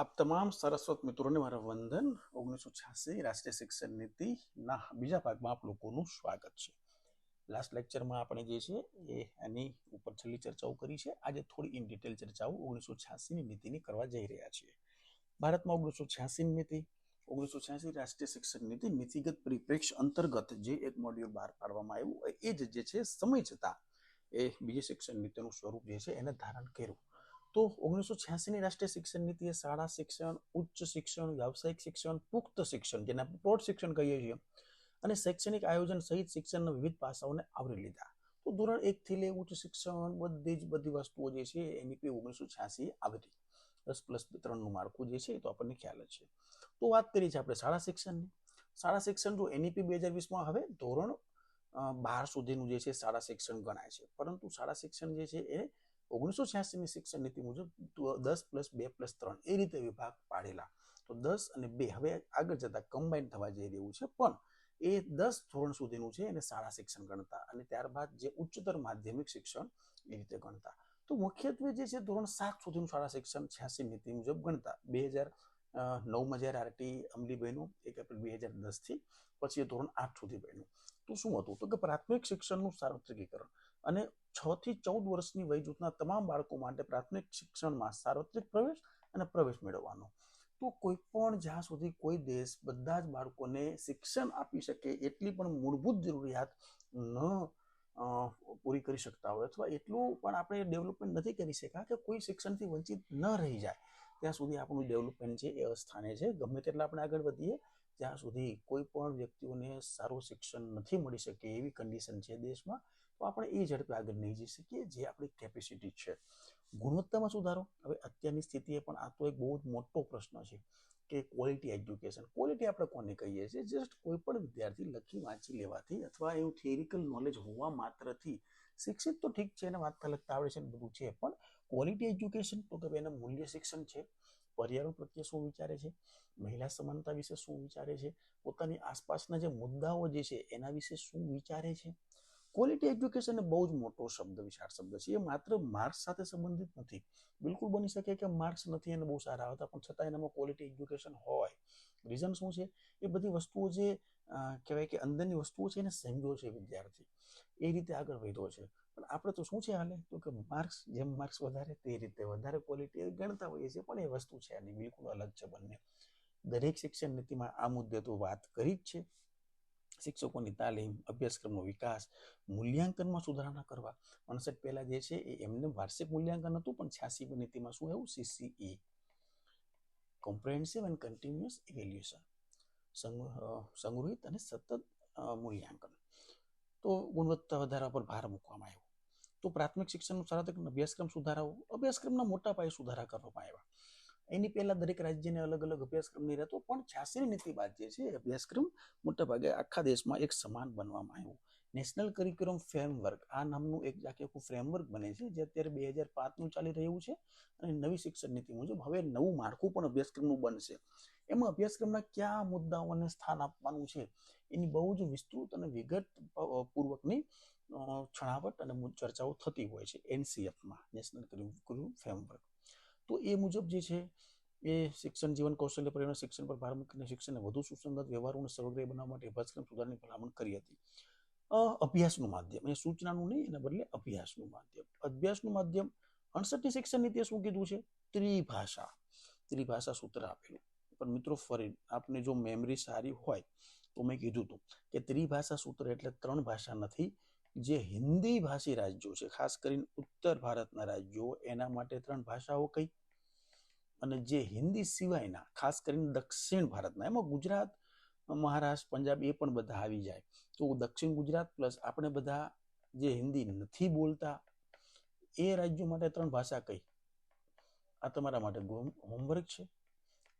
આપ તમામ સરસ્વત મિત્રોને મારા વંદન. ઓગણીસો છ્યાસી, રાષ્ટ્રીય શિક્ષણ નીતિના બીજા ભાગમાં આપ લોકોનું સ્વાગત છે. લાસ્ટ લેક્ચરમાં આપણે જે છે, એ એની ઉપર છેલ્લી ચર્ચાઓ કરી છે. આજે થોડી ઇન ડિટેલ ચર્ચાઓ ઓગણીસો છ્યાસીની નીતિની કરવા જઈ રહ્યા છીએ. ભારતમાં ઓગણીસો છ્યાસીની નીતિ. ઓગણીસો છ્યાસી રાષ્ટ્રીય શિક્ષણ નીતિ નીતિગત પરિપ્રેક્ષ અંતર્ગત જે એક મોડ્યુલ બહાર પાડવામાં આવ્યું એ જ જે છે, સમય જતાં એ બીજી શિક્ષણ નીતિનું સ્વરૂપ જે છે, એને ધારણ કર્યું. તો ઓગણીસો છ્યાસીની રાષ્ટ્રીય શિક્ષણ નીતિએ શાળા શિક્ષણ, ઉચ્ચ શિક્ષણ, વ્યાવસાયિક શિક્ષણ, પુખ્ત શિક્ષણ જેને આપણે પ્રૌઢ શિક્ષણ કહીએ છીએ અને શૈક્ષણિક આયોજન સહિત શિક્ષણના વિવિધ પાસાઓને આવરી લીધા. તો ધોરણ એક થી લઈ ઉચ્ચ શિક્ષણ બધી જ બધી વસ્તુઓ જે છે એનઈપી ઓગણીસો છ્યાસી આવરી દસ પ્લસ ત્રણનું માળખું જે છે એ તો આપણને ખ્યાલ જ છે. તો વાત કરી છે આપણે શાળા શિક્ષણની. શાળા શિક્ષણ જો એનઈપી બે હજાર વીસમાં હવે ધોરણ બાર સુધીનું જે છે શાળા શિક્ષણ ગણાય છે. પરંતુ શાળા શિક્ષણ જે છે એ ઓગણીસો છ્યાસીની શિક્ષણ નીતિ મુજબ દસ પ્લસ બે પ્લસ ત્રણ એ રીતે વિભાગ પાડેલા. તો દસ અને બે હવે આગળ જતા કમ્બાઈન થવા જઈ રહ્યું છે. પણ એ દસ ધોરણ સુધીનું છે એને શાળા શિક્ષણ ગણતા અને ત્યારબાદ જે ઉચ્ચતર માધ્યમિક શિક્ષણ એ રીતે ગણતા. તો મુખ્યત્વે જે છે ધોરણ સાત સુધીનું શાળા શિક્ષણ છ્યાસી નીતિ મુજબ ગણતા. બે હજાર નવમાં જ્યારે આરટી અમલી બન્યું, એક એપ્રિલ બે હજાર દસથી, પછી એ ધોરણ આઠ સુધી બન્યું. તો શું હતું? તો કે પ્રાથમિક શિક્ષણનું સાર્વત્રિકીકરણ. અને છ થી ચૌદ વર્ષની વય જૂથના તમામ બાળકો માટે પ્રાથમિક શિક્ષણમાં સાર્વત્રિક પ્રવેશ અને પ્રવેશ મેળવવાનો. તો કોઈ પણ જ્યાં સુધી કોઈ દેશ બધા જ બાળકોને શિક્ષણ આપી શકે એટલી પણ મૂળભૂત જરૂરિયાત ન પૂરી કરી શકતા હોય અથવા એટલું પણ આપણે ડેવલપમેન્ટ નથી કરી શક્યા કે કોઈ શિક્ષણથી વંચિત ન રહી જાય. ત્યાં સુધી આપણું ડેવલપમેન્ટ છે એ અસ્થાને છે. ગમે તેટલા આપણે આગળ વધીએ, ત્યાં સુધી કોઈ પણ વ્યક્તિઓને સારું શિક્ષણ નથી મળી શકે એવી કન્ડિશન છે દેશમાં. તો આપણે એ ઝડપે આગળ નહીં જઈ શકીએ, જે આપણી કેપેસિટી છે. ગુણવત્તામાં સુધારો? હવે અત્યારની સ્થિતિએ પણ આ તો એક બહુ જ મોટો પ્રશ્ન છે કે ક્વોલિટી એજ્યુકેશન ક્વોલિટી આપણે કોને કહીએ છીએ? જસ્ટ કોઈ પણ વિદ્યાર્થી લખી વાંચી લેવાથી અથવા એવું થિયરિકલ નોલેજ હોવા માત્રથી શિક્ષિત તો ઠીક છે, એને વાંચતા લખતા આવડે છે બધું છે, પણ ક્વોલિટી એજ્યુકેશન તો કે એના મૂલ્ય શિક્ષણ છે. પર્યાવરણ પ્રત્યે શું વિચારે છે? મહિલા સમાનતા વિશે શું વિચારે છે? પોતાની આસપાસના જે મુદ્દાઓ જે છે એના વિશે શું વિચારે છે? ક્વોલિટી એજ્યુકેશન એ બહુ જ મોટો શબ્દ, વિશાળ શબ્દ છે. એ માત્ર માર્ક્સ સાથે સંબંધિત નથી. બિલકુલ બની શકે કે માર્ક્સ નથી એને બહુ સારા આવતા, પણ છતાં એનામાં ક્વોલિટી એજ્યુકેશન હોય. રીઝન શું છે? એ બધી વસ્તુઓ જે કહેવાય કે અંદરની વસ્તુઓ છે એને સમજ્યો છે વિદ્યાર્થી. એ રીતે આગળ વધ્યો છે. પણ આપણે તો શું છે હાલે? તો કે માર્ક્સ જેમ માર્ક્સ વધારે, તે રીતે વધારે ક્વોલિટી ગણતા હોઈએ છીએ, પણ એ વસ્તુ છે આની બિલકુલ અલગ છે બંને. દરેક શિક્ષણ નીતિમાં આ મુદ્દે તો વાત કરી જ છે. શિક્ષકોની તાલીમ અભ્યાસક્રમનો વિકાસ, મૂલ્યાંકનમાં સુધારણા કરવા. અણસઠ પહેલા જે છે એ એમને વાર્ષિક મૂલ્યાંકન હતું, પણ છ્યાસી નીતિમાં શું આવ્યું CCE comprehensive and continuous evaluation સંગ્રહિત અને સતત મૂલ્યાંકન. તો ગુણવત્તા વધારવા પર ભાર મૂકવામાં આવ્યો. તો પ્રાથમિક શિક્ષણનું સાર્વત્રિક અભ્યાસક્રમ સુધારાઓ અભ્યાસક્રમના મોટા પાયે સુધારા કરવામાં આવ્યા. એની પહેલા દરેક રાજ્યને અલગ અલગ અભ્યાસક્રમ નહીં રહેતો, પણ છ્યાસી નીતિ બાદ જે છે અભ્યાસક્રમ મોટા ભાગે આખા દેશમાં એક સમાન બનવામાં આવ્યું. નેશનલ કરિક્યુલમ ફ્રેમવર્ક આ નામનું એક આખે આખું ફ્રેમવર્ક બને છે, જે અત્યારે બે હજાર પાંચનું ચાલી રહ્યું છે અને નવી શિક્ષણ નીતિ મુજબ હવે નવું માળખું પણ અભ્યાસક્રમનું બનશે. એમાં અભ્યાસક્રમના કયા મુદ્દાઓને સ્થાન આપવાનું છે, એની બહુ જ વિસ્તૃત અને વિગત પૂર્વકની છણાવટ અને ચર્ચાઓ થતી હોય છે એનસીએફમાં નેશનલ કરિક્યુલમ ફ્રેમવર્ક તો એ મુજબ જે છે, એ શિક્ષણ, જીવન કૌશલ્ય પરિણામ શિક્ષણ પર ભાર મૂકીને શિક્ષણને વધુ સુસંગત, વ્યવહારો અને સર્વગ્રાહી બનાવવા માટે અભ્યાસક્રમ સુધારની ભલામણ કરી હતી. અભ્યાસનું માધ્યમ. એ સૂચનાનું નહીં, એના બદલે અભ્યાસનું માધ્યમ. અભ્યાસનું માધ્યમ અણસઠની શિક્ષણ નીતિએ શું કીધું છે. ત્રિભાષા. ત્રિભાષા સૂત્ર આપેલું. પણ મિત્રો, ફરી આપને જો મેમરી સારી હોય, તો મેં કીધું હતું કે ત્રિભાષા સૂત્ર એટલે ત્રણ ભાષા નથી, જે હિન્દી ભાષી રાજ્યો છે. ખાસ કરીને ઉત્તર ભારતના રાજ્યો, એના માટે ત્રણ ભાષાઓ કઈ? અને જે હિન્દી સિવાયના, ખાસ કરીને દક્ષિણ ભારતના, એમાં ગુજરાત, મહારાષ્ટ્ર, પંજાબ એ પણ બધા આવી જાય. તો દક્ષિણ ગુજરાત પ્લસ આપણે બધા જે હિન્દી નથી બોલતા, એ રાજ્યો માટે ત્રણ ભાષા કઈ? આ તમારા માટે હોમવર્ક છે.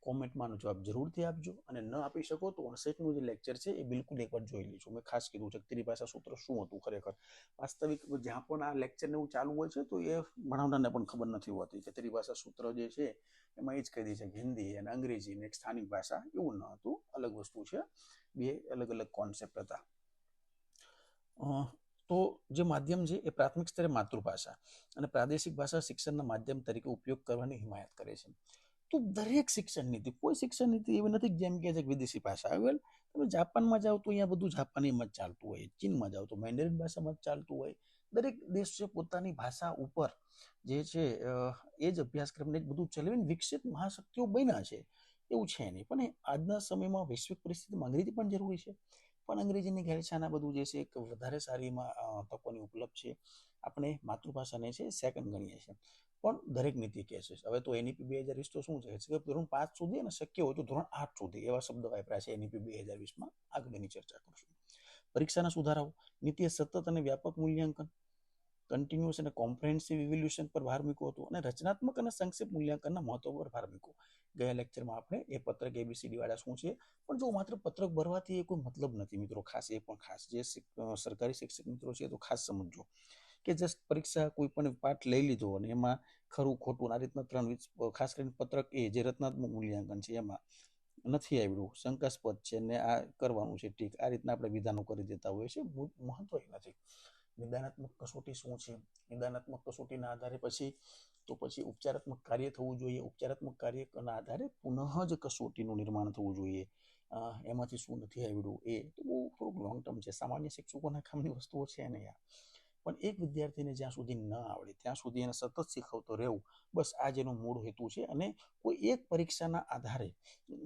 કોમેન્ટમાં જવાબ જરૂરથી આપજો અને ન આપી શકો તો અણસઠનું જે લેક્ચર છે એ બિલકુલ એકવાર જોઈ લેજો. મેં ખાસ કીધું છે તેની ભાષા સૂત્ર શું હતું ખરેખર? વાસ્તવિક જ્યાં પણ આ લેક્ચરને એવું ચાલુ હોય છે તો એ ભણાવનારને પણ ખબર નથી હોતી કે ભાષા સૂત્ર જે છે એમાં એ જ કહી દે છે હિન્દી અને અંગ્રેજી અને એક સ્થાનિક ભાષા એવું ન હતું. અલગ વસ્તુ છે. બે અલગ અલગ કોન્સેપ્ટ હતા. તો જે માધ્યમ છે એ પ્રાથમિક સ્તરે માતૃભાષા અને પ્રાદેશિક ભાષા શિક્ષણના માધ્યમ તરીકે ઉપયોગ કરવાની હિમાયત કરે છે. તો દરેક શિક્ષણ નીતિ, કોઈ શિક્ષણ નીતિ એવી નથી જેમ કે છે વિદેશી ભાષા. આવેલ તમે જાપાનમાં જાઓ તો અહીંયા બધું જાપાનીમાં જ ચાલતું હોય, ચીનમાં જાઓ તો મેન્ડરિન ભાષામાં જ ચાલતું હોય. દરેક દેશ પોતાની ભાષા ઉપર જે છે એ જ અભ્યાસક્રમને બધું ચલાવીને વિકસિત મહાશક્તિઓ બન્યા છે. એવું છે નહીં. પણ આજના સમયમાં વૈશ્વિક પરિસ્થિતિમાં અંગ્રેજી પણ જરૂરી છે. પણ અંગ્રેજીની ઘેરછાના બધું જે છે, એક વધારે સારી તકોની ઉપલબ્ધ છે. આપણે માતૃભાષાને છે, સેકન્ડ ગણીએ છીએ. પણ દરેક નીતિ કહે છે, હવે તો એનઈપી બે હજાર વીસ તો શું છે? કે ધોરણ પાંચ સુધી અને શક્ય હોય તો ધોરણ આઠ સુધી, એવા શબ્દ વાપર્યા છે એનઈપી બે હજાર વીસમાં. આગળની ચર્ચા કરશું. પરીક્ષાના સુધારાઓ, નીતિએ સતત અને વ્યાપક મૂલ્યાંકન કન્ટિન્યુઅસ અને કોમ્પ્રેહેન્સિવ ઇવોલ્યુશન પર ભાર મૂક્યો હતો અને રચનાત્મક અને સંક્ષિપ્ત મૂલ્યાંકનના મહત્વ પર ભાર મૂક્યો. ગયા લેક્ચરમાં આપણે એ પત્રક એબીસીડી વાળા શું છે? પણ જો માત્ર પત્રક ભરવાથી એ કોઈ મતલબ નથી મિત્રો. ખાસ એ પણ ખાસ જે સરકારી શિક્ષક મિત્રો છે તો ખાસ સમજજો. કે જસ્ટ પરીક્ષા કોઈ પણ પાઠ લઈ લીધો અને એમાં ખરું ખોટું આ રીતના ત્રણ ખાસ કરીને પત્રક એ જે રચનાત્મક મૂલ્યાંકન છે એમાં નથી આવ્યું શંકાસ્પદ છે ને આ કરવાનું છે ઠીક. આ રીતના આપણે વિધાનો કરી દેતા હોઈએ છીએ. બહુ મહત્વ નથી. નિદાનાત્મક કસોટી શું છે? નિદાનાત્મક કસોટીના આધારે પછી તો પછી ઉપચારાત્મક કાર્ય થવું જોઈએ. ઉપચારાત્મક કાર્યના આધારે પુનઃ જ કસોટીનું નિર્માણ થવું જોઈએ. એમાંથી શું નથી આવ્યું એ તો બહુ થોડુંક લોંગ ટર્મ છે. સામાન્ય શિક્ષકોના કામની વસ્તુઓ છે ને આ પણ એક વિદ્યાર્થીને જ્યાં સુધી ન આવડે, ત્યાં સુધી એને સતત શીખવતો રહેવું, બસ આ જેનો મૂળ હેતુ છે અને કોઈ એક પરીક્ષાના આધારે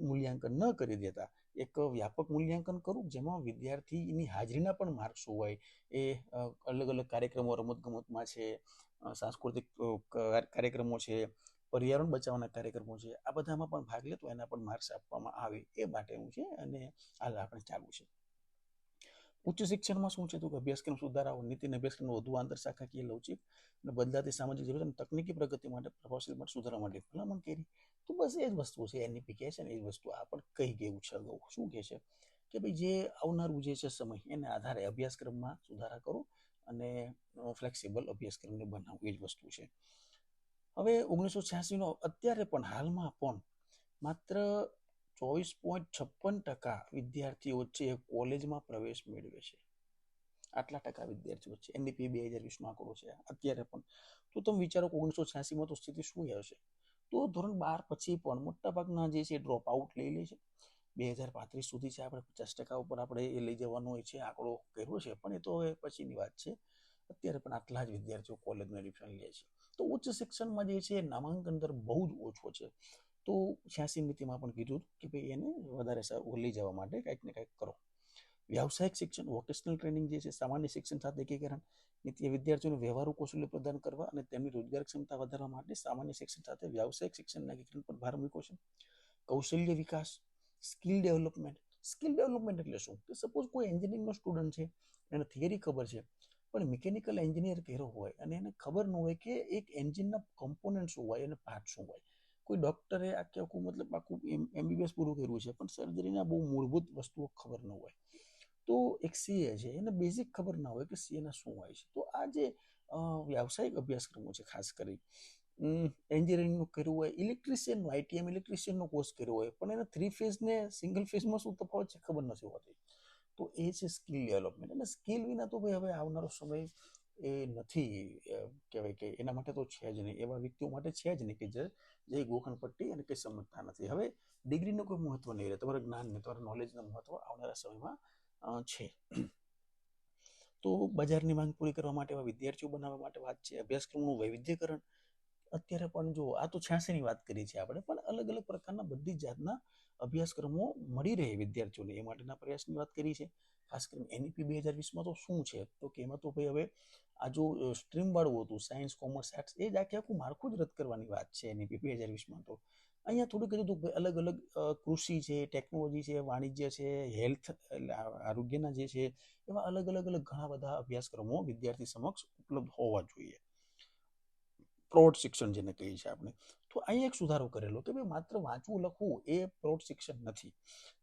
મૂલ્યાંકન ન કરી દેતા, એક વ્યાપક મૂલ્યાંકન કરું જેમાં વિદ્યાર્થીની હાજરીના પણ માર્ક્સ હોય, એ અલગ અલગ કાર્યક્રમો, રમતગમતમાં છે સાંસ્કૃતિક કાર્યક્રમો છે, પર્યાવરણ બચાવવાના કાર્યક્રમો છે, આ બધામાં પણ ભાગ લે તો એના પણ માર્ક્સ આપવામાં આવે, એ માટેનું છે અને હાલ આપણે ચાલુ છે. ઉચ્ચ શિક્ષણમાં શું છે? તો કે અભ્યાસક્રમ સુધારાઓ નીતિ અને અભ્યાસક્રમ વધુ આંતરશાખાકીય લવચિક અને બદલાતી સામાજિક જરૂરિયાત અને તકનીકી પ્રગતિ માટે પ્રભાવશીલ માટે સુધારા માટે ભલામણ કરી. તો બસ એ જ વસ્તુ છે એનઈપી કહે છે ને એ જ વસ્તુ આ પણ કહી ગયું છે અગાઉ શું કહે છે? કે ભાઈ જે આવનારું જે છે સમય, એને આધારે અભ્યાસક્રમમાં સુધારા કરો અને ફ્લેક્સિબલ અભ્યાસક્રમને બનાવો. એ જ વસ્તુ છે. હવે ઓગણીસો છ્યાસીનો અત્યારે પણ હાલમાં પણ માત્ર ચોવીસ પોઈન્ટ છપ્પન ટકા વિદ્યાર્થીઓ છે કોલેજમાં પ્રવેશ મેળવે છે. આટલા ટકા વિદ્યાર્થીઓ છે એનડીપી બે હજાર વીસનો આંકડો છે. અત્યારે પણ તો તમે વિચારો ઓગણીસો છ્યાસીમાં તો સ્થિતિ શું હશે તો ધોરણ બાર પછી પણ મોટાભાગના જે છે ડ્રોપ આઉટ લઈ લે છે. બે હજાર પાંત્રીસ સુધી છે આપણે પચાસ ટકા ઉપર આપણે એ લઈ જવાનો હોય છે આંકડો કર્યો છે. પણ એ તો હવે પછીની વાત છે. અત્યારે પણ આટલા જ વિદ્યાર્થીઓ કોલેજનું એડમિશન લે છે. તો ઉચ્ચ શિક્ષણમાં જે છે નામાંકન દર બહુ જ ઓછો છે. તો છ્યાસી નીતિમાં પણ કીધું કે ભાઈ એને વધારે લઈ જવા માટે કંઈક ને કંઈક કરો. વ્યાવસાયિક શિક્ષણ વોકેશનલ ટ્રેનિંગ જે છે, સામાન્ય શિક્ષણ સાથે એકીકરણ નીતિએ વિદ્યાર્થીઓને વ્યવહારુ કૌશલ્ય પ્રદાન કરવા અને તેમની રોજગાર ક્ષમતા વધારવા માટે સામાન્ય શિક્ષણ સાથે વ્યાવસાયિક શિક્ષણના એકીકરણ પર ભાર મૂક્યો છે. કૌશલ્ય વિકાસ સ્કિલ ડેવલપમેન્ટ સ્કિલ ડેવલપમેન્ટ એટલે શું? કે સપોઝ કોઈ એન્જિનિયરિંગનો સ્ટુડન્ટ છે, એને થિયરી ખબર છે, પણ મિકેનિકલ એન્જિનિયર કર્યો હોય અને એને ખબર ન હોય કે એક એન્જિનના કમ્પોનન્ટ શું હોય અને પાર્ટ શું હોય. કોઈ ડોક્ટરે આખે આખું મતલબ આખું એમબીબીએસ પૂરું કર્યું છે, પણ સર્જરીના બહુ મૂળભૂત વસ્તુઓ ખબર ન હોય. તો એક સીએ છે, એને બેઝિક ખબર ના હોય કે સીએના શું હોય છે. તો આ જે વ્યાવસાયિક અભ્યાસક્રમો છે, ખાસ કરી એન્જિનિયરિંગનું કર્યું હોય ઇલેક્ટ્રિશિયનનું આઈટીએમ ઇલેક્ટ્રિશિયનનો કોર્સ કર્યો હોય, પણ એને થ્રી ફેઝને સિંગલ ફેઝમાં શું તફાવત છે ખબર નથી હોતી. તો એ છે સ્કિલ ડેવલપમેન્ટ અને સ્કિલ વિના તો ભાઈ હવે આવનારો સમય એ નથી કહેવાય કે એના માટે તો છે જ નહીં. એવા વ્યક્તિઓ માટે છે જ નહીં કે જે જે ગોખણ પટ્ટી અને કંઈ સમજતા નથી. હવે ડિગ્રીનું કોઈ મહત્વ નહીં રહે. તમારા જ્ઞાનને, તમારા નોલેજનું મહત્વ આવનારા સમયમાં છે. તો બજારની માંગ પૂરી કરવા માટે, એવા વિદ્યાર્થીઓ બનાવવા માટે વાત છે. અભ્યાસક્રમનું વૈવિધ્યકરણ અત્યારે પણ જો આ તો છ્યાસીની વાત કરી છે આપણે, પણ અલગ અલગ પ્રકારના બધી જાતના અભ્યાસક્રમો મળી રહે વિદ્યાર્થીઓને, એ માટેના પ્રયાસની વાત કરી છે. ખાસ કરીને એનઈપી બે હજાર વીસમાં તો શું છે? તો કે એમાં તો ભાઈ હવે આ જો સ્ટ્રીમ વાળું હતું, સાયન્સ, કોમર્સ, આર્ટ્સ, એ જ આખે આખું માળખું જ રદ કરવાની વાત છે એનઈપી બે હજાર વીસમાં તો. અહીંયા થોડું કીધું હતું ભાઈ અલગ અલગ કૃષિ છે, ટેકનોલોજી છે, વાણિજ્ય છે, હેલ્થ આરોગ્યના જે છે, એવા અલગ અલગ અલગ ઘણા બધા અભ્યાસક્રમો વિદ્યાર્થી સમક્ષ ઉપલબ્ધ હોવા જોઈએ. પ્રૌઢ શિક્ષણ જેને કહીએ છીએ આપણે. તો અહીંયા એક સુધારો કરેલો કે ભાઈ માત્ર વાંચવું, લખવું એ પ્રૌઢ શિક્ષણ નથી.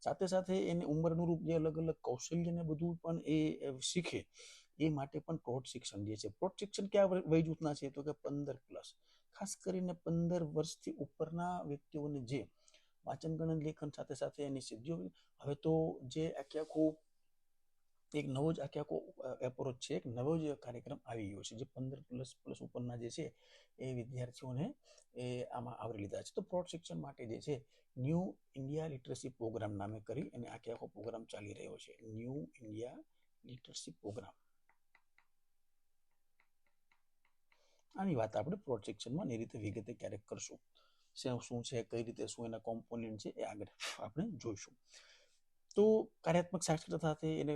સાથે સાથે એને ઉંમરનું રૂપ જે અલગ અલગ કૌશલ્યને બધું પણ એ શીખે, એ માટે પણ પ્રૌઢ શિક્ષણ જે છે. પ્રૌઢ શિક્ષણ કયા વય- વય જૂથના છે? તો કે પંદર પ્લસ. ખાસ કરીને પંદર વર્ષથી ઉપરના વ્યક્તિઓને જે વાંચન, ગણન, લેખન સાથે સાથે એની સિદ્ધિઓ, હવે તો જે આખે આખું એક નવો જ આખે આખો એપ્રોચ છે. એક નવો જ કાર્યક્રમ આવી ગયો છે, જે પંદર પ્લસ પ્લસ ઉપરના જે છે, એ વિદ્યાર્થીઓને, એ આમાં આવરી લીધા છે. તો પ્રૌઢ શિક્ષણ માટે જે છે ન્યૂ ઇન્ડિયા લિટરસી પ્રોગ્રામ નામે કરી અને આખે આખો પ્રોગ્રામ ચાલી રહ્યો છે. ન્યૂ ઇન્ડિયા લિટરસી પ્રોગ્રામ આની વાત આપણે પ્રૌઢ શિક્ષણમાં એ રીતે વિગતે ક્યારેક કરશું. શું છે, કઈ રીતે, શું એના કોમ્પોનન્ટ છે, એ આગળ આપણે જોઈશું. તો કાર્યાત્મક સાક્ષરતા સાથે એને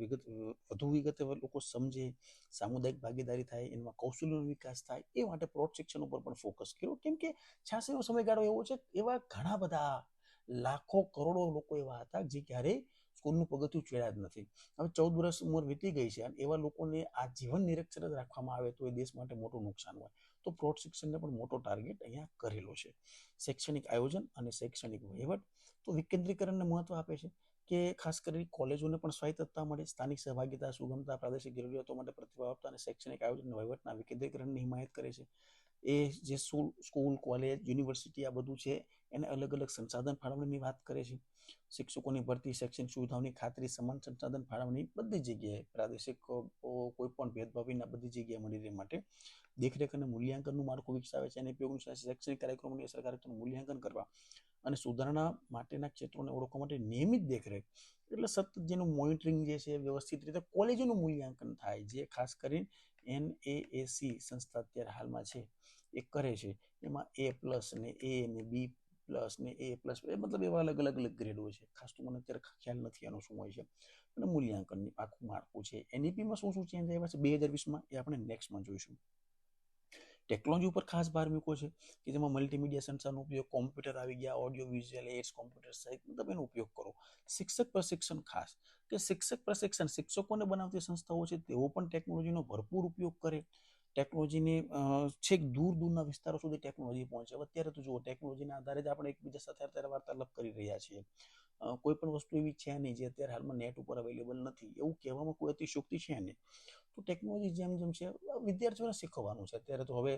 વિગત, વધુ વિગતે લોકો સમજે, સામુદાયિક ભાગીદારી થાય, એમાં કૌશલ્યનો વિકાસ થાય, એ માટે પ્રૌઢ શિક્ષણ ઉપર પણ ફોકસ કર્યો. કેમ કે છ્યાસીનો સમયગાળો એવો છે, એવા ઘણા બધા લાખો કરોડો લોકો એવા હતા જે ક્યારેય સ્કૂલનું પગથિયું ચડ્યા જ નથી. હવે ચૌદ વર્ષ ઉંમર વીતી ગઈ છે અને એવા લોકોને આ જીવન નિરક્ષર જ રાખવામાં આવે તો એ દેશ માટે મોટું નુકસાન હોય. તો પ્રૌઢ શિક્ષણને પણ મોટો ટાર્ગેટ અહીંયા કરેલો છે. શૈક્ષણિક આયોજન અને શૈક્ષણિક વહીવટ તો વિકેન્દ્રીકરણને મહત્વ આપે છે. કે ખાસ કરીને કોલેજોને પણ સ્વાયત્તતા મળે, સ્થાનિક સહભાગીતા, સુગમતા, પ્રાદેશિક જરૂરિયાતો માટે પ્રતિભાવ આપતા અને શૈક્ષણિક આયોજન વહીવટના વિકેન્દ્રીકરણની હિમાયત કરે છે. એ જે સ્કૂલ કોલેજ, યુનિવર્સિટી આ બધું છે, એને અલગ અલગ સંસાધન ફાળવણીની વાત કરે છે. શિક્ષકોની ભરતી, શૈક્ષણિક સુવિધાઓની ખાતરી, સમાન સંસાધન ફાળવણી બધી જગ્યાએ પ્રાદેશિક કોઈ પણ ભેદભાવ વિના બધી જગ્યાએ મળી રહે માટે દેખરેખ અને મૂલ્યાંકનનું માળખું વિકસાવે છે. અને ઉપયોગનું શૈક્ષણિક કાર્યક્રમોની અસરકારકતાનું મૂલ્યાંકન કરવા અને સુધારણા માટેના ક્ષેત્રોને ઓળખવા માટે નિયમિત દેખરેખ, એટલે સતત જેનું મોનિટરિંગ જે છે વ્યવસ્થિત રીતે કોલેજોનું મૂલ્યાંકન થાય, જે ખાસ કરીને એનએએસી સંસ્થા અત્યારે હાલમાં છે, એ કરે છે. એમાં એ પ્લસ ને એ ને બી પ્લસ ને એ પ્લસ, એ મતલબ એવા અલગ અલગ અલગ ગ્રેડો છે. ખાસ તો મને અત્યારે ખ્યાલ નથી એનો શું હોય છે. અને મૂલ્યાંકનની આખું માળખું છે. એનઈપીમાં શું શું ચેન્જ આવ્યા છે? બે હજાર વીસમાં એ આપણે નેક્સ્ટમાં જોઈશું. ટેકનોલોજી ઉપર ખાસ ભાર મૂક્યો છે કે જેમાં મલ્ટીમીડિયા સંચારનો ઉપયોગ કોમ્પ્યુટર આવી ગયા ઓડિયો વિઝ્યુઅલ એડ્સ કોમ્પ્યુટર સહિત તમે એનો ઉપયોગ કરો. શિક્ષક પ્રશિક્ષણ ખાસ. કે શિક્ષક પ્રશિક્ષણ શિક્ષકોને બનાવતી સંસ્થાઓ છે તેઓ પણ ટેકનોલોજીનો ભરપૂર ઉપયોગ કરે. ટેકનોલોજીને છેક દૂર દૂરના વિસ્તારો સુધી ટેકનોલોજી પહોંચે. અત્યારે તો જુઓ, ટેકનોલોજીના આધારે જ આપણે એકબીજા સાથે અત્યારે વાર્તાલાપ કરી રહ્યા છીએ. કોઈ પણ વસ્તુ એવી છે નહીં જે અત્યારે હાલમાં નેટ ઉપર અવેલેબલ નથી. એવું કહેવામાં કોઈ અતિશોક્તિ છે નહીં. તો ટેકનોલોજી જેમ જેમ છે, વિદ્યાર્થીઓને શીખવવાનું છે. અત્યારે તો હવે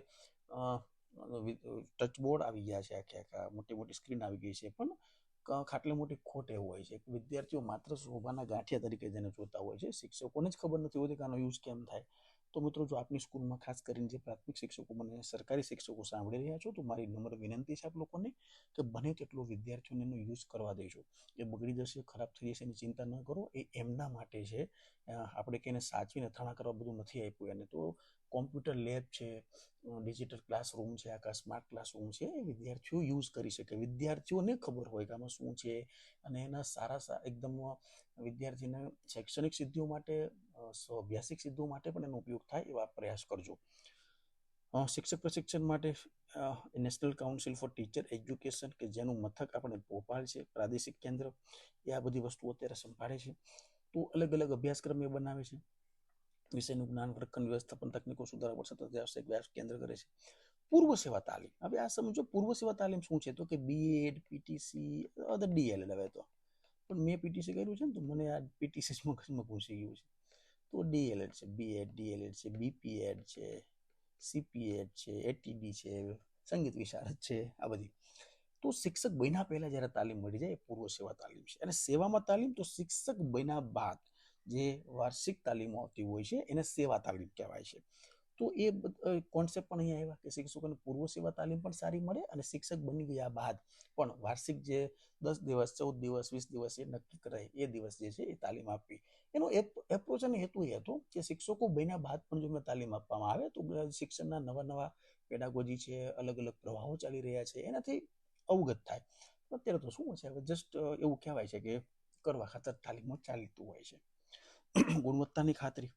ટચ બોર્ડ આવી ગયા છે આખે આખા, મોટી મોટી સ્ક્રીન આવી ગઈ છે, પણ ખાટલી મોટી ખોટ એવું હોય છે. વિદ્યાર્થીઓ માત્ર શોભાના ગાંઠિયા તરીકે જેને જોતા હોય છે. શિક્ષકોને જ ખબર નથી હોતી કે આનો યુઝ કેમ થાય. તો મિત્રો, જો આપની સ્કૂલમાં ખાસ કરીને જે પ્રાથમિક શિક્ષકો મને સરકારી શિક્ષકો સાંભળી રહ્યા છો, તો મારી નમ્ર વિનંતી છે આપ લોકોને કે બને તેટલો વિદ્યાર્થીઓને એનો યુઝ કરવા દેજો. એ બગડી જશે, ખરાબ થઈ જશે એની ચિંતા ન કરો. એ એમના માટે છે. આપણે કે એને સાચવીને થાણા કરવા બધું નથી આપ્યું. એને તો કોમ્પ્યુટર લેબ છે ડિજિટલ ક્લાસરૂમ છે, આખા સ્માર્ટ ક્લાસરૂમ છે, એ વિદ્યાર્થીઓ યુઝ કરી શકે. વિદ્યાર્થીઓને ખબર હોય કે આમાં શું છે. અને એના સારા એકદમ વિદ્યાર્થીને શૈક્ષણિક સિદ્ધિઓ માટે અભ્યાસિક સિદ્ધો માટે પણ એનો ઉપયોગ થાય એવા પ્રયાસ કરજો. શિક્ષક પ્રશિક્ષણ માટે national council for teacher education કે જેનું મથક આપણે ભોપાલ છે, પ્રાદેશિક કેન્દ્ર, એ આ બધી વસ્તુઓ અત્યારે સંભાળે છે. તો અલગ અલગ અભ્યાસક્રમ એ બનાવે છે. વિષયનું જ્ઞાન, વર્તન, વ્યવસ્થાપન, તકનીકો સુધારા પર સતત વ્યાવસાયિક વ્યાસ કેન્દ્ર કરે છે. પૂર્વ સેવા તાલીમ. હવે આ સમજો, પૂર્વ સેવા તાલીમ શું છે? તો કે બીએડ પીટીસી અધર ડીએલએડ હવે તો. પણ મેં પીટીસી કર્યું છે ને, તો મને આ પીટીસી મગજમાં ઘૂસી ગયું છે. તો ડીએલએડ છે બીએડ ડીએલએડ છે બીપીએડ છે સીપીએડ છે એટીડી છે, સંગીત વિશારદ છે, આ બધી. તો શિક્ષક બન્યા પહેલાં જ્યારે તાલીમ મળી જાય એ પૂર્વ સેવા તાલીમ છે. અને સેવામાં તાલીમ તો શિક્ષક બન્યા બાદ જે વાર્ષિક તાલીમો આવતી હોય છે એને સેવા તાલીમ કહેવાય છે. તો એ કોન્સેપ્ટ પણ અહીંયા આવ્યા કે શિક્ષકોને પૂર્વ સેવા તાલીમ પણ સારી મળે અને શિક્ષક બની ગયા બાદ પણ વાર્ષિક જે દસ દિવસ, ચૌદ દિવસ, વીસ દિવસ એ નક્કી કરાય એ દિવસ જે છે એ તાલીમ આપવી. એનો એપ્રોચ અને હેતુ એ હતો કે શિક્ષકો બન્યા બાદ પણ જો એમને તાલીમ આપવામાં આવે તો શિક્ષણના નવા નવા પેડાગોજી છે અલગ અલગ પ્રવાહો ચાલી રહ્યા છે, એનાથી અવગત થાય. અત્યારે તો શું છે, હવે જસ્ટ એવું કહેવાય છે કે કરવા ખાતર તાલીમો ચાલતું હોય છે. ગુણવત્તાની ખાતરી.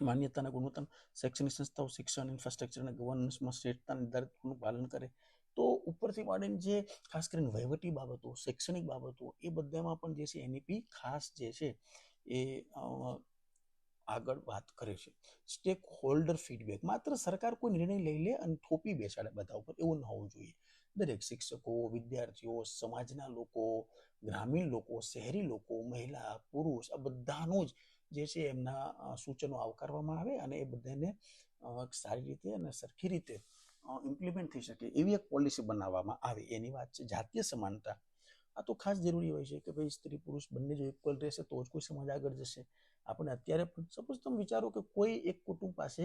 માન્યતાના ગુણવત્તા શૈક્ષણિક સંસ્થાઓ, શિક્ષણ ઇન્ફ્રાસ્ટ્રક્ચર અને ગવર્નન્સમાં શ્રેષ્ઠતા નિર્ધારિતનું પાલન કરે. તો ઉપરથી માંડીને જે ખાસ કરીને વહીવટી બાબતો, શૈક્ષણિક બાબતો, એ બધામાં પણ જે છે એનઈપી ખાસ જે છે એ આગળ વાત કરે છે. સ્ટેક હોલ્ડર ફીડબેક માત્ર સરકાર કોઈ નિર્ણય લઈ લે અને થોપી બેસાડે બધા ઉપર, એવું ન હોવું જોઈએ. દરેક શિક્ષકો, વિદ્યાર્થીઓ, સમાજના લોકો, ગ્રામીણ લોકો, શહેરી લોકો, મહિલા, પુરુષ, આ બધાનું જ જે છે એમના સૂચનો આવકારવામાં આવે અને એ બધાને સારી રીતે અને સરખી રીતે ઇમ્પ્લિમેન્ટ થઈ શકે એવી એક પોલિસી બનાવવામાં આવે. એની વાત છે જાતીય સમાનતા. આ તો ખાસ જરૂરી હોય છે કે ભાઈ સ્ત્રી પુરુષ બંને જો ઇક્વલ રહેશે તો જ કોઈ સમાજ આગળ જશે. આપણે અત્યારે પણ સપોઝ તમે વિચારો કે કોઈ એક કુટુંબ પાસે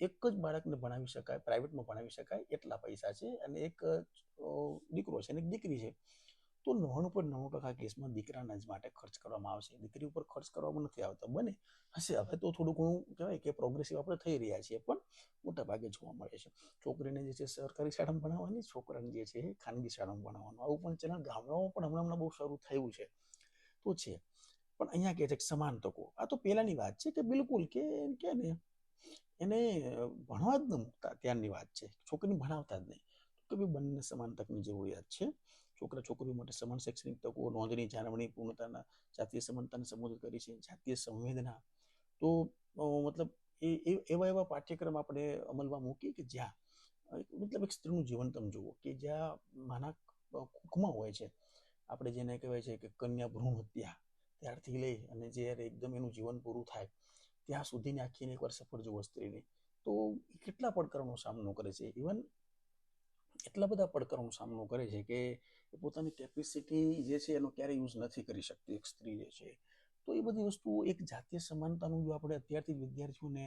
એક જ બાળકને ભણાવી શકાય પ્રાઇવેટમાં ભણાવી શકાય, એટલા પૈસા છે અને એક દીકરો છે અને એક દીકરી છે. તો નવ્વાણું પર નવ્વાણું ટકા કેસમાં દીકરાના જ માટે ખર્ચ કરવામાં આવશે. દીકરી ઉપર ખર્ચ કરવામાં નથી આવતા. બને. હશે. હવે તો થોડું ઘણું કહેવાય કે પ્રોગ્રેસિવ આપણે થઈ રહ્યા છીએ, પણ મોટા ભાગે જોવા મળે છે. છોકરીને જે છે સરકારી શાળામાં ભણાવવાની, છોકરાને જે છે ખાનગી શાળામાં ભણાવવાનું. આવું પણ ચલણ ગામડાઓમાં પણ હમણાં હમણાં બહુ શરૂ થયું છે. તો છે. પણ અહીંયા કહે છે કે સમાન તકો. આ તો પહેલાની વાત છે કે બિલકુલ કે એમ કે ને? એને ભણવા જ ન મૂકતા. ત્યારની વાત છે. છોકરીને ભણાવતા જ નહીં. તો કે ભાઈ બંને સમાન તકની જરૂરિયાત છે. છોકરા છોકરીઓ માટે સમાન શૈક્ષણિક તકો, નોંધણી જાળવણી પૂર્ણતાના જાતીય સમાનતાને સંબોધિત કરી છે, જાતીય સંવેદના. તો મતલબ એ એવા એવા પાઠ્યક્રમ આપણે અમલમાં મૂકીએ કે જ્યાં મતલબ એક સ્ત્રીનું જીવન તમે જુઓ કે જ્યાં માના કુકમાં હોય છે. આપણે જેને કહેવાય છે કે કન્યા ભ્રૂણ હત્યા, ત્યારથી લઈ અને જ્યારે એકદમ એનું જીવન પૂરું થાય, ત્યાં સુધીની આખીને એકવાર સફળ જુઓ સ્ત્રીની. તો કેટલા પડકારોનો સામનો કરે છે? ઇવન એટલા બધા પડકારોનો સામનો કરે છે કે પોતાની કેપેસિટી જે છે એનો ક્યારેય યુઝ નથી કરી શકતી એક સ્ત્રી જે છે. તો એ બધી વસ્તુ એક જાતીય સમાનતાનું જો આપણે અત્યારથી વિદ્યાર્થીઓને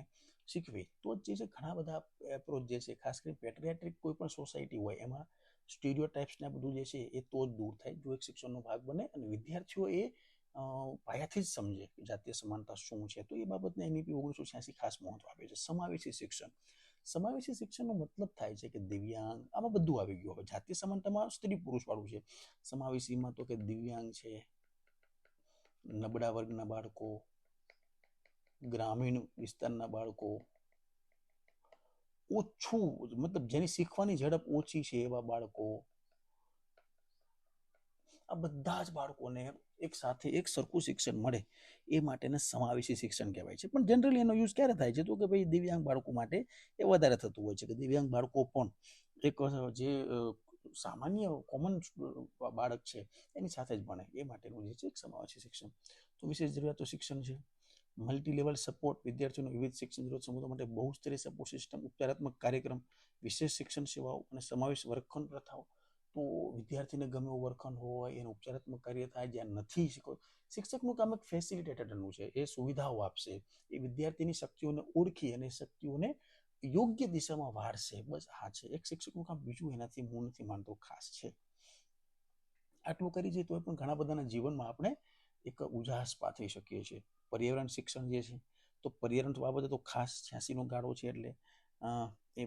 શીખવી તો જ છે ઘણા બધા એપ્રોચ જે છે, ખાસ કરીને પેટ્રિયાટ્રિક કોઈ પણ સોસાયટી હોય, એમાં સ્ટીરિયો ટાઈપ્સને બધું જે છે એ તો જ દૂર થાય, જો એક શિક્ષણનો ભાગ બને અને વિદ્યાર્થીઓ એ પાયાથી જ સમજે કે જાતીય સમાનતા શું છે. તો એ બાબતને એનઈપી ઓગણીસો છ્યાસી ખાસ મહત્વ આપે છે. સમાવેશી શિક્ષણ. સમાવેશી શિક્ષણનો મતલબ થાય છે કે દિવ્યાંગ, આમાં બધું આવી ગયું. હવે જાતીય સમાનતામાં સ્ત્રી પુરુષ વાળું છે. સમાવેશીમાં તો કે દિવ્યાંગ છે, નબળા વર્ગના બાળકો, ગ્રામીણ વિસ્તારના બાળકો. ઓછું, મતલબ જેની શીખવાની ઝડપ ઓછી છે એવા બાળકો. આ બધા જ બાળકોને એક સાથે એક સરખું શિક્ષણ મળે એ માટેને સમાવેશી શિક્ષણ કહેવાય છે. પણ જનરલી એનો યુઝ ક્યારે થાય છે? તો કે ભાઈ દિવ્યાંગ બાળકો માટે એ વધારે થતું હોય છે કે દિવ્યાંગ બાળકો પણ એક, જે સામાન્ય કોમન બાળક છે એની સાથે જ ભણે એ માટેનું જે છે એક સમાવેશી શિક્ષણ. તો વિશેષ જરૂરિયાતો શિક્ષણ છે. મલ્ટી લેવલ સપોર્ટ વિદ્યાર્થીઓને વિવિધ શિક્ષણ જરૂરત સમૂહો માટે બહુસ્તરીય સપોર્ટ સિસ્ટમ ઉપચારાત્મક કાર્યક્રમ, વિશેષ શિક્ષણ સેવાઓ અને સમાવેશ વર્ગખંડ પ્રથાઓ તો વિદ્યાર્થીને ગમે એવું વર્ગખંડ હોય, એનું ઉપચારાત્મક કાર્ય થાય, જ્યાં નથી શીખો, શિક્ષકનું કામ એક ફેસિલિટેટરનું છે. એ સુવિધાઓ આપશે. એ વિદ્યાર્થીની શક્તિઓને ઓળખી અને શક્તિઓને યોગ્ય દિશામાં વાળશે. બસ આ છે. એક શિક્ષકનું કામ બીજું એનાથી હું નથી માનતો ખાસ છે. આટલું કરી જઈએ તો પણ ઘણા બધાના જીવનમાં આપણે એક ઉજાસ પાથરી શકીએ છીએ. પર્યાવરણ શિક્ષણ જે છે, તો પર્યાવરણ બાબતે તો ખાસ છ્યાસીનો ગાળો છે એટલે એ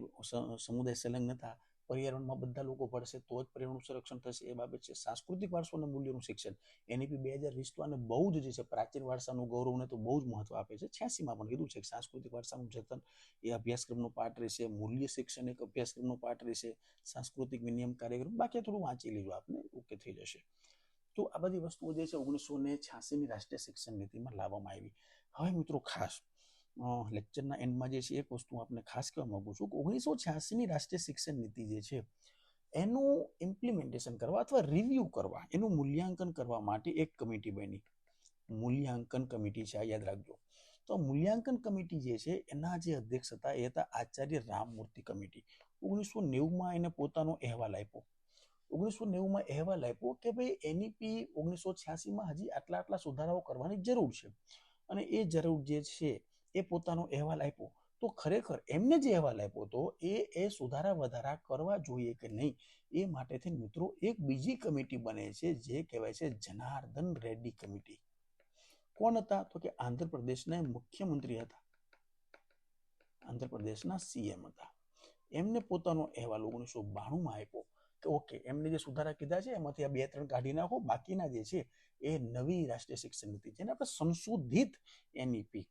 સમુદાય સંલગ્નતા પર્યાવરણમાં બધા લોકો ભળશે, તો જ પર્યાવરણનું સંરક્ષણ થશે. એ બાબત છે. સાંસ્કૃતિક વારસો અને મૂલ્યોનું શિક્ષણ. એની બી બે હજાર વીસ આને બહુ જ જે છે, પ્રાચીન વારસાનું ગૌરવને તો બહુ જ મહત્વ આપે છે. છ્યાસીમાં પણ કીધું છે કે સાંસ્કૃતિક વારસાનું જતન એ અભ્યાસક્રમનો પાઠ રહેશે, મૂલ્ય શિક્ષણ એક અભ્યાસક્રમનો પાઠ રહેશે, સાંસ્કૃતિક વિનિયમ કાર્યક્રમ, બાકી થોડું વાંચી લેજો આપને, ઓકે થઈ જશે. તો આ બધી વસ્તુઓ જે છે ઓગણીસો ને છ્યાસીની રાષ્ટ્રીય શિક્ષણ નીતિમાં લાવવામાં આવી. હવે મિત્રો ખાસ લેક્ચરના એન્ડમાં જે છે એક વસ્તુ આપને ખાસ કહેવા માગું છું કે ઓગણીસો છ્યાસીની રાષ્ટ્રીય શિક્ષણ નીતિ જે છે, એનું ઇમ્પ્લિમેન્ટેશન કરવા અથવા રિવ્યુ કરવા, એનું મૂલ્યાંકન કરવા માટે એક કમિટી બની. મૂલ્યાંકન કમિટી છે, આ યાદ રાખજો. તો મૂલ્યાંકન કમિટી જે છે, એના જે અધ્યક્ષ હતા એ હતા આચાર્ય રામમૂર્તિ કમિટી ઓગણીસો નેવુંમાં એને પોતાનો અહેવાલ આપ્યો. ઓગણીસો નેવુંમાં અહેવાલ આપ્યો કે ભાઈ એનઈપી ઓગણીસો છ્યાસીમાં હજી આટલા આટલા સુધારાઓ કરવાની જરૂર છે. અને એ જરૂર જે છે એ પોતાનો અહેવાલ આપ્યો. તો ખરેખર એમને જે અહેવાલ આપ્યો હતો, એ એ સુધારા વધારા કરવા જોઈએ કે નહીં? એ માટેથી મિત્રો એક બીજી કમિટી બને છે, જે કહેવાય છે જનાર્દન રેડ્ડી કમિટી. કોણ હતા? તો કે આંધ્રપ્રદેશના મુખ્યમંત્રી હતા. આંધ્રપ્રદેશના સીએમ હતા. એમને પોતાનો અહેવાલ ઓગણીસો બાણુંમાં આપ્યો કે, ઓકે, એમને જે સુધારા કીધા છે, એમાંથી આ બે ત્રણ કાઢી નાખો. બાકીના જે છે, એ નવી રાષ્ટ્રીય શિક્ષણ નીતિ જેને આપણે સંશોધિત એનઈપી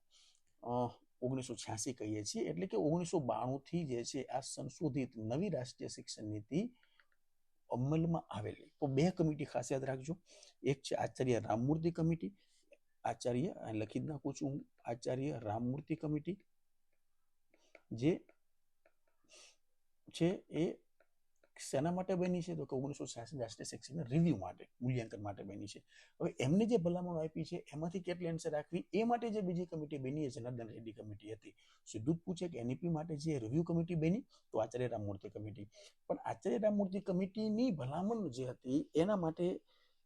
ઓગણીસો છ્યાસી કહીએ છીએ, એટલે કે ઓગણીસો બાણું થી જે છે આ સંશોધિત નવી રાષ્ટ્રીય શિક્ષણ નીતિ અમલમાં આવેલી. તો બે કમિટી ખાસ યાદ રાખજો. એક છે આચાર્ય રામમૂર્તિ કમિટી. આચાર્ય લખી જ નાખું છું આચાર્ય રામમૂર્તિ કમિટી. જે છે એ શેના માટે બની છે? તો કે ઓગણીસો છ્યાસી રાષ્ટ્રીય શિક્ષણ રિવ્યુ માટે, મૂલ્યાંકન માટે બની છે. હવે એમને જે ભલામણો આપી છે, એમાંથી કેટલી આન્સર રાખવી? એ માટે જે બીજી કમિટી બની છે જનાર્દન રેડ્ડી કમિટી હતી. સીધું પૂછે કે એનઈપી માટે જે રિવ્યુ કમિટી બની, તો આચાર્ય રામમૂર્તિ કમિટી પણ આચાર્ય રામમૂર્તિ કમિટીની ભલામણ જે હતી, એના માટે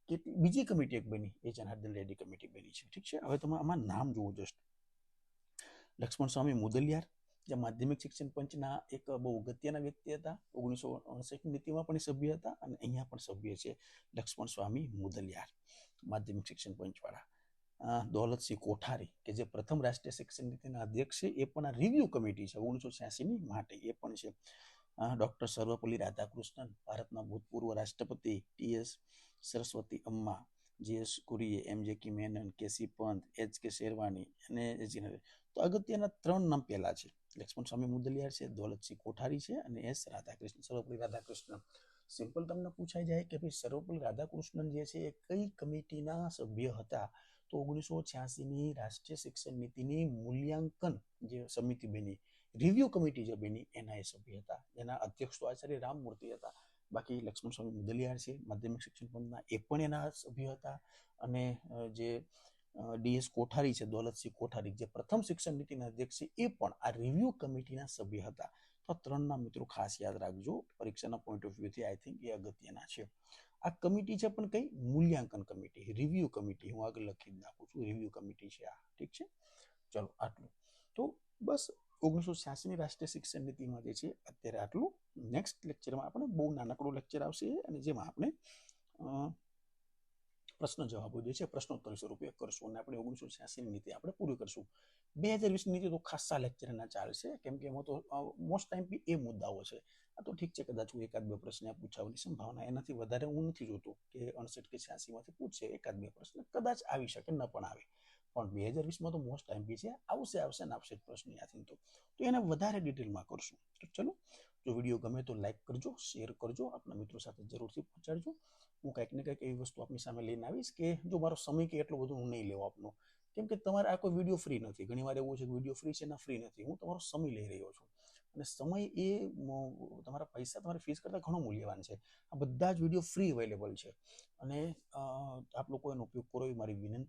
કેટલી, બીજી કમિટી એક બની, એ જનાર્દન રેડ્ડી કમિટી બની છે. ઠીક છે? હવે તમે આમાં નામ જોવું જસ્ટ લક્ષ્મણ સ્વામી મુદલિયાર જે માધ્યમિક શિક્ષણ પંચના એક બહુ અગત્યના વ્યક્તિ હતા. ઓગણીસો અડસઠની નીતિમાં પણ સભ્ય હતા અને અહીંયા પણ સભ્ય છે લક્ષ્મણ સ્વામી મુદલિયાર, માધ્યમિક શિક્ષણ પંચવાળા. દોલતસિંહ કોઠારી, કે જે પ્રથમ રાષ્ટ્રીય શિક્ષણ નીતિના અધ્યક્ષ છે, એ પણ આ રિવ્યુ કમિટી છે, ઓગણીસો છ્યાસીની માટે એ પણ છે. ડૉક્ટર સર્વપલ્લી રાધાકૃષ્ણન, ભારતના ભૂતપૂર્વ રાષ્ટ્રપતિ T S Saraswati Amma, GS Kurien, M J K Menon KC Pant, H K Sherwani અને તો અગત્યના ત્રણ નામ પહેલા છે. લક્ષ્મણ સ્વામી મુદલિયાર છે, દોલતસિંહ કોઠારી છે અને એસ રાધાકૃષ્ણ સર્વપલ્લી રાધાકૃષ્ણ. સિમ્પલ તમને પૂછાઈ જાય કે ભાઈ સર્વપલ્લી રાધાકૃષ્ણન જે છે એ કઈ કમિટીના સભ્ય હતા? તો ઓગણીસો છ્યાસીની રાષ્ટ્રીય શિક્ષણ નીતિની મૂલ્યાંકન જે સમિતિ બની રિવ્યુ કમિટી જે બની, એના એ સભ્ય હતા. એના અધ્યક્ષ તો આચાર્ય રામમૂર્તિ હતા. બાકી લક્ષ્મણ સ્વામી મુદલિયાર છે, માધ્યમિક શિક્ષણ પંથના એ પણ એના સભ્ય હતા. અને જે ડીએસ કોઠારી છે, દોલતસિંહ કોઠારી, જે પ્રથમ શિક્ષણ નીતિના અધ્યક્ષ છે, એ પણ આ રિવ્યુ કમિટીના સભ્ય હતા. તો ત્રણના મિત્રો ખાસ યાદ રાખજો, પરીક્ષાના પોઈન્ટ ઓફ વ્યૂથી આઈ થિંક એ અગત્યના છે. આ કમિટી છે પણ કઈ? મૂલ્યાંકન કમિટી રિવ્યુ કમિટી હું આગળ લખી નાખું છું રિવ્યુ કમિટી છે આ. ઠીક છે? ચલો, આટલું. તો બસ, ઓગણીસો છ્યાસીની રાષ્ટ્રીય શિક્ષણ નીતિમાં જે છે, અત્યારે આટલું. નેક્સ્ટ લેક્ચરમાં આપણે બહુ નાનકડું લેક્ચર આવશે અને જેમાં આપણે પ્રશ્ન જવાબો જે છે, પ્રશ્નોત્તરી સ્વરૂપે કરશું અને આપણે ઓગણીસો છ્યાસીની નીતિ આપણે પૂરી કરશું. બે હજાર વીસની નીતિ તો ખાસા લેક્ચરના ચાલશે કેમ કે એમાં તો મોસ્ટ ટાઈમ એ મુદ્દાઓ છે. આ તો ઠીક છે કદાચ હું એકાદ બે પ્રશ્ન પૂછાવવાની સંભાવના એનાથી વધારે હું નથી જોતો કે અડસઠ કે છ્યાસીમાંથી પૂછશે એકાદ બે પ્રશ્ન, કદાચ આવી શકે ન પણ આવે. પણ બે હજાર વીસમાં તો મોસ્ટ ટાઈમ છે, આવશે આવશે ને આવશે પ્રશ્ન યાદ તો. એને વધારે ડિટેલમાં કરશું. તો ચલો જો વીડિયો ગમે તો લાઈક કરજો, શેર કરજો આપણા મિત્રો સાથે જરૂરથી પહોંચાડજો. હું કંઈક ને કંઈક એવી વસ્તુ આપની સામે લઈને આવીશ કે જો મારો સમય કે એટલો બધો હું નહીં લેવો આપનો. કેમ કે તમારે આ કોઈ વીડિયો ફ્રી નથી. ઘણી વાર એવું છે કે વીડિયો ફ્રી છે ના ફ્રી નથી. હું તમારો સમય લઈ રહ્યો છું. અને સમય એ તમારા પૈસા તમારી ફીસ કરતાં ઘણો મૂલ્યવાન છે. આ બધા જ વીડિયો ફ્રી અવેલેબલ છે. અને આપ લોકો એનો ઉપયોગ કરો એ મારી વિનંતી